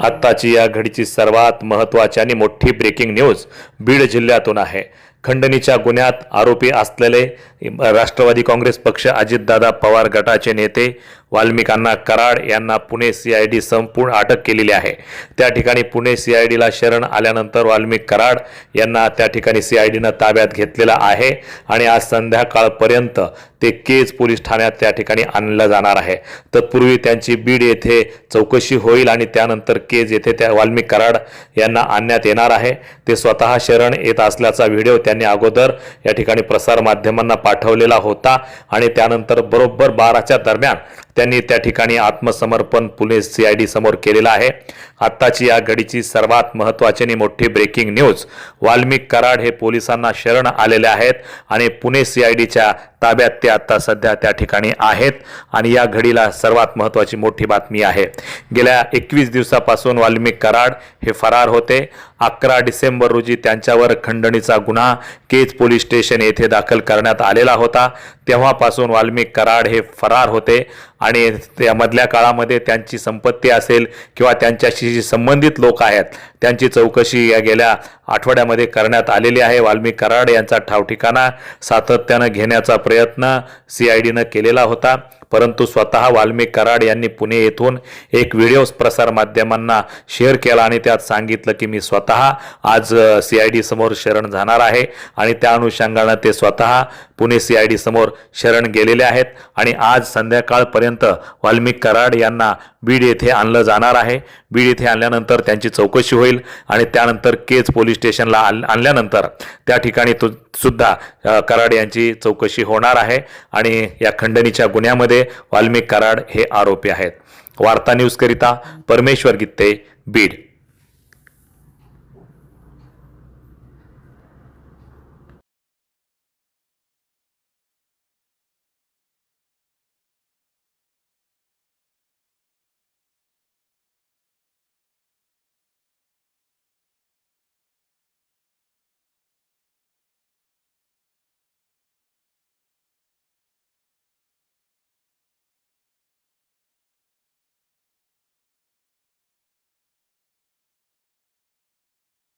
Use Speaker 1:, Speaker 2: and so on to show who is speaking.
Speaker 1: आत्ताची या घडीची सर्वात महत्त्वाची आणि मोठी ब्रेकिंग न्यूज बीड जिल्ह्यातून आहे. खंडणीच्या गुन्ह्यात आरोपी असलेले राष्ट्रवादी काँग्रेस पक्ष अजितदादा पवार गटाचे नेते वाल्मिकांना कराड यांना पुणे सी आय डी संपूर्ण अटक केलेली आहे. त्या ठिकाणी पुणे सी आय डीला शरण आल्यानंतर वाल्मिक कराड यांना त्या ठिकाणी सी आय डीनं ताब्यात घेतलेला आहे आणि आज संध्याकाळपर्यंत ते केज पोलीस ठाण्यात त्या ठिकाणी आणलं जाणार आहे. तत्पूर्वी त्यांची बीड येथे चौकशी होईल आणि त्यानंतर केज येथे त्या वाल्मिक कराड यांना आणण्यात येणार आहे. ते स्वतः शरण येत असल्याचा व्हिडिओ त्यांनी अगोदर या ठिकाणी प्रसारमाध्यमांना पाठवलेला होता आणि त्यानंतर बरोबर बाराच्या दरम्यान त्यांनी त्या ठिकाणी आत्मसमर्पण पोलीस सी आय डी समोर केलेलं आहे. आत्ताची या घडीची सर्वात महत्त्वाची आणि मोठी ब्रेकिंग न्यूज वाल्मिक कराड हे पोलिसांना शरण आलेले आहेत आणि पुणे सी आय डीच्या ताब्यात ते आत्ता सध्या त्या ठिकाणी आहेत आणि या घडीला सर्वात महत्त्वाची मोठी बातमी आहे. गेल्या एकवीस दिवसापासून वाल्मिक कराड हे फरार होते. अकरा डिसेंबर रोजी त्यांच्यावर खंडणीचा गुन्हा केज पोलीस स्टेशन येथे दाखल करण्यात आलेला होता. तेव्हापासून वाल्मिक कराड हे फरार होते. आणि त्यामधल्या काळामध्ये त्यांची संपत्ती असेल किंवा त्यांच्याशी जी संबंधित लोक आहेत त्यांची चौकशी या गेल्या आठवड्यामध्ये करण्यात आलेली आहे. वाल्मिक कराड यांचा ठावठिकाणा सातत्यानं घेण्याचा प्रयत्न सी आय डीनं केलेला होता. परंतु स्वतः वाल्मिक कराड यांनी पुणे येथून एक व्हिडिओ प्रसार माध्यमांना शेअर केला आणि त्यात सांगितलं की मी स्वतः आज सी आय डी समोर शरण जाणार आहे. आणि त्या अनुषंगानं ते स्वतः पुणे सी आय डी समोर शरण गेलेले आहेत. आणि आज संध्याकाळपर्यंत वाल्मिक कराड यांना बीड येथे आणलं जाणार आहे. बीड येथे आणल्यानंतर त्यांची चौकशी होईल. आणि त्यानंतर केज पोलीस स्टेशनला आणल्यानंतर त्या ठिकाणी सुद्धा कराड यांची चौकशी होणार आहे आणि या खंडणीच्या गुन्ह्यामध्ये वाल्मिक कराड हे आरोपी आहेत. वार्ता न्यूजकरिता परमेश्वर गित्ते बीड.